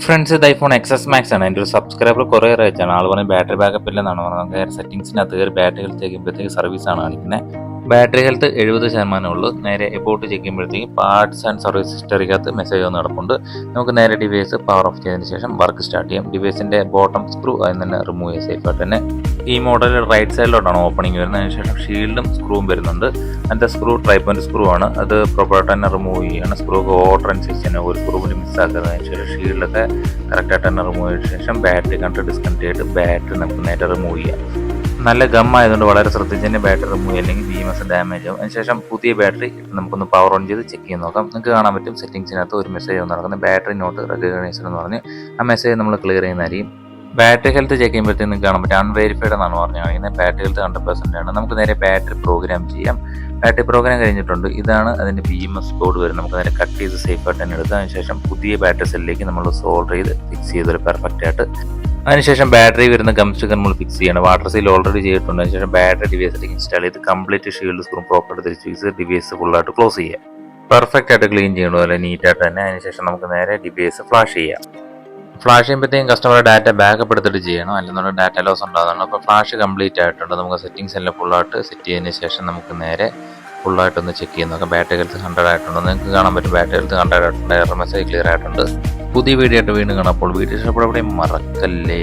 Friends ഇത് iPhone excess max ആണ്. എന്റെ ഒരു സബ്സ്ക്രൈബർ കുറേ അയച്ചാണ് ആൾ പറഞ്ഞ് ബാറ്ററി ബാക്കപ്പ് ഇല്ലെന്നാണ് പറഞ്ഞത്. നമുക്ക് സെറ്റിംഗ്സിനകത്ത് കയറി ബാറ്ററി ചെയ്യുമ്പോഴത്തേക്ക് സർവീസ് ആണ് കാണിക്കുന്നത് ബാറ്ററി ഹെൽത്ത് എഴുപത് ശതമാനം ഉള്ളൂ. നേരെ എബോട്ട് ചെയ്യുമ്പോഴത്തേക്കും പാർട്സ് ആൻഡ് സർവീസ് ഹിസ്റ്ററിക്കകത്ത് മെസ്സേജ് വന്ന് നടപ്പുണ്ട് നമുക്ക് നേരെ ഡിവൈസ് പവർ ഓഫ് ചെയ്തതിന് ശേഷം വർക്ക് സ്റ്റാർട്ട് ചെയ്യാം. ഡിവൈസിന്റെ ബോട്ടം സ്ക്രൂ അതിൽ തന്നെ റിമൂവ് ചെയ്യാൻ സേഫായിട്ട് തന്നെ. ഈ മോഡൽ റൈറ്റ് സൈഡിലോട്ടാണ് ഓപ്പണിംഗ് വരുന്നത്. അതിന് ശേഷം ഷീൽഡും സ്ക്രൂവും വരുന്നുണ്ട്. അതിന്റെ സ്ക്രൂ ട്രൈപ്പോയിന്റ് സ്ക്രൂ ആണ്. അത് പ്രോപ്പറായിട്ട് തന്നെ റിമൂവ് ചെയ്യുകയാണ്. സ്ക്രൂ ഓർഡർ അനുസരിച്ച് തന്നെ. ഒരു സ്ക്രൂ പോലും അതിന് ശേഷം ഷീൽഡൊക്കെ കറക്റ്റായിട്ട് തന്നെ റിമൂവ് ചെയ്ത ശേഷം ബാറ്ററി കണ്ട് ഡിസ്കണക്ട് ചെയ്തിട്ട് ബാറ്ററി നമുക്ക് നേരെ റിമൂവ് ചെയ്യാം. നല്ല ഗം ആയതുകൊണ്ട് വളരെ ശ്രദ്ധിച്ച് തന്നെ ബാറ്ററി റിമൂവ് അല്ലെങ്കിൽ ബി എം എസ് ഡാമേജ് ആവും. അതിനുശേഷം പുതിയ ബാറ്ററി നമുക്കൊന്ന് പവർ ഓൺ ചെയ്ത് ചെക്ക് ചെയ്ത് നോക്കാം. നിങ്ങൾക്ക് കാണാൻ പറ്റും സെറ്റിംഗ്സിനകത്ത് ഒരു മെസ്സേജ് വന്ന് നടക്കുന്നത്. ബാറ്ററി നോട്ട് റെക്കഗ്നൈസർ എന്ന് പറഞ്ഞ് ആ മെസ്സേജ് നമ്മൾ ക്ലിയർ ചെയ്യുന്നതായിരിക്കും ബാറ്ററി ഹെൽത്ത് ചെക്ക് ചെയ്യുമ്പോഴത്തേക്കും കാണാൻ പറ്റും. അൺവെരിഫൈഡ് എന്നാണ് പറഞ്ഞു കാണിക്കുന്നത് ബാറ്ററി ഹെൽത്ത് ഹൺഡ്രഡ് പെർസെന്റ് ആണ്. നമുക്ക് നേരെ ബാറ്ററി പ്രോഗ്രാം ചെയ്യാം. ബാറ്ററി പ്രോഗ്രാം കഴിഞ്ഞിട്ടുണ്ട്. ഇതാണ് അതിന്റെ ബി എം എസ് കോഡ് വരുന്നത്. നമുക്ക് നേരെ കട്ട് ചെയ്ത് സേഫ് ആയിട്ട് തന്നെ എടുക്കാം. അതിനുശേഷം പുതിയ ബാറ്ററി സെല്ലിലേക്ക് നമ്മൾ സോൾഡർ ചെയ്ത് ഫിക്സ് ചെയ്തൊരു പെർഫെക്റ്റ് ആയിട്ട്. അതിനുശേഷം ബാറ്ററി വരുന്ന ഗംസ്റ്റൊക്കെ നമ്മൾ ഫിക്സ് ചെയ്യണം. വാട്ടർ സീൽ ഓൾറെഡി ചെയ്തിട്ടുണ്ട്. അതിനുശേഷം ബാറ്ററി ഡിവൈസിലേക്ക് ഇൻസ്റ്റാൾ ചെയ്ത് കംപ്ലീറ്റ് ഷീൽഡ് സ്ക്രൂ പ്രോപ്പർ തിരിച്ച് ഫിക്സ് ഡിവൈസ് ഫുള്ളായിട്ട് ക്ലോസ് ചെയ്യാം. പെർഫെക്റ്റ് ആയിട്ട് ക്ലീൻ ചെയ്യണം. നീറ്റായിട്ട് തന്നെ. അതിനുശേഷം നമുക്ക് നേരെ ഡിവൈസ് ഫ്ലാഷ് ചെയ്യാം. ഫ്ലാഷ് ചെയ്യുമ്പോഴത്തേക്കും കസ്റ്റമറുടെ ഡാറ്റ ബാക്കപ്പ് എടുത്തിട്ട് ചെയ്യണം. അല്ലെന്നുണ്ടെങ്കിൽ ഡാറ്റ ലോസ് ഉണ്ടാകുന്നതാണ് അപ്പോൾ ഫ്ലാഷ് കംപ്ലീറ്റ് ആയിട്ടുണ്ട്. നമുക്ക് സെറ്റിംഗ്സ് എല്ലാം ഫുള്ളായിട്ട് സെറ്റ് ചെയ്തതിന് ശേഷം നമുക്ക് നേരെ ഫുള്ളായിട്ടൊന്ന് ചെക്ക് ചെയ്ത് നോക്കാം ബാറ്ററി ഹെൽത്ത് ഹൺഡ്രഡ് ആയിട്ടുണ്ട്. നിങ്ങൾക്ക് കാണാൻ പറ്റും ബാറ്ററി ഹെൽത്ത് ഹൺഡ്രഡ് ആയിട്ടുണ്ട്. എയർ മെസ്സേജ് ക്ലിയർ ആയിട്ടുണ്ട്. പുതിയ വീഡിയോ ആയിട്ട് വീണ്ടും കാണാം. അപ്പോൾ വീഡിയോ ഇഷ്ടപ്പെടുകയും മറക്കല്ലേ.